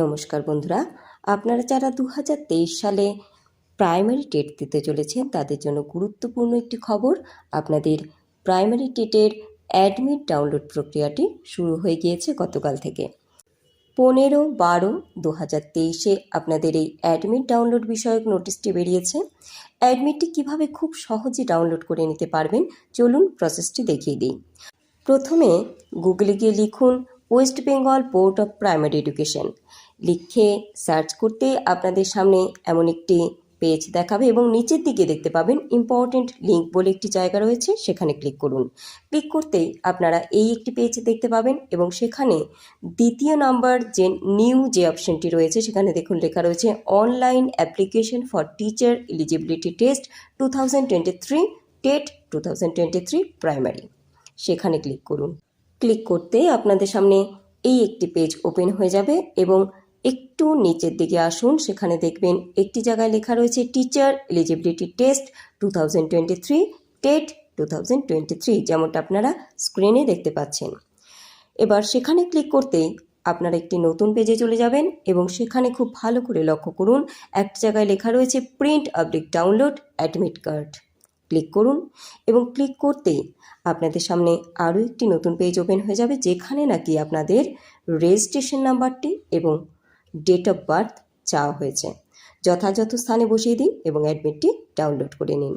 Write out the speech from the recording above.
নমস্কার বন্ধুরা। আপনারা যারা দু হাজার তেইশ সালে প্রাইমারি টেট দিতে চলেছেন, তাদের জন্য গুরুত্বপূর্ণ একটি খবর। আপনাদের প্রাইমারি টেটের অ্যাডমিট ডাউনলোড প্রক্রিয়াটি শুরু হয়ে গিয়েছে গতকাল থেকে। পনেরো বারো দু হাজার তেইশে আপনাদের এই অ্যাডমিট ডাউনলোড বিষয়ক নোটিশটি বেরিয়েছে। অ্যাডমিটটি কীভাবে খুব সহজে ডাউনলোড করে নিতে পারবেন, চলুন প্রসেসটি দেখিয়ে দিই। প্রথমে গুগলে গিয়ে লিখুন, West Bengal board of primary education. লিখে সার্চ করতে আপনাদের সামনে এমন একটি পেজ দেখাবে এবং নিচের দিকে দেখতে পাবেন ইম্পর্টেন্ট লিঙ্ক বলে একটি জায়গা রয়েছে, সেখানে ক্লিক করুন। ক্লিক করতেই আপনারা এই একটি পেজ দেখতে পাবেন এবং সেখানে দ্বিতীয় নাম্বার যে নিউ যে অপশনটি রয়েছে, সেখানে দেখুন লেখা রয়েছে online application for teacher eligibility test two thousand twenty three TET two thousand twenty three primary সেখানে ক্লিক করুন। ক্লিক করতে আপনাদের সামনে এই একটি পেজ ওপেন হয়ে যাবে এবং একটু নিচের দিকে আসুন, সেখানে দেখবেন একটি জায়গায় লেখা রয়েছে teacher eligibility test two thousand twenty three TET two thousand twenty three যেমনটা আপনারা স্ক্রিনে দেখতে পাচ্ছেন। এবার সেখানে ক্লিক করতেই আপনারা একটি নতুন পেজে চলে যাবেন এবং সেখানে খুব ভালো করে লক্ষ্য করুন, একটা জায়গায় লেখা রয়েছে print update download admit card click করুন এবং ক্লিক করতেই আপনাদের সামনে আরও একটি নতুন পেজ ওপেন হয়ে যাবে, যেখানে নাকি আপনাদের রেজিস্ট্রেশন নাম্বারটি এবং ডেট অফ বার্থ চাওয়া হয়েছে। যথাযথ স্থানে বসিয়ে দিন এবং অ্যাডমিটটি ডাউনলোড করে নিন।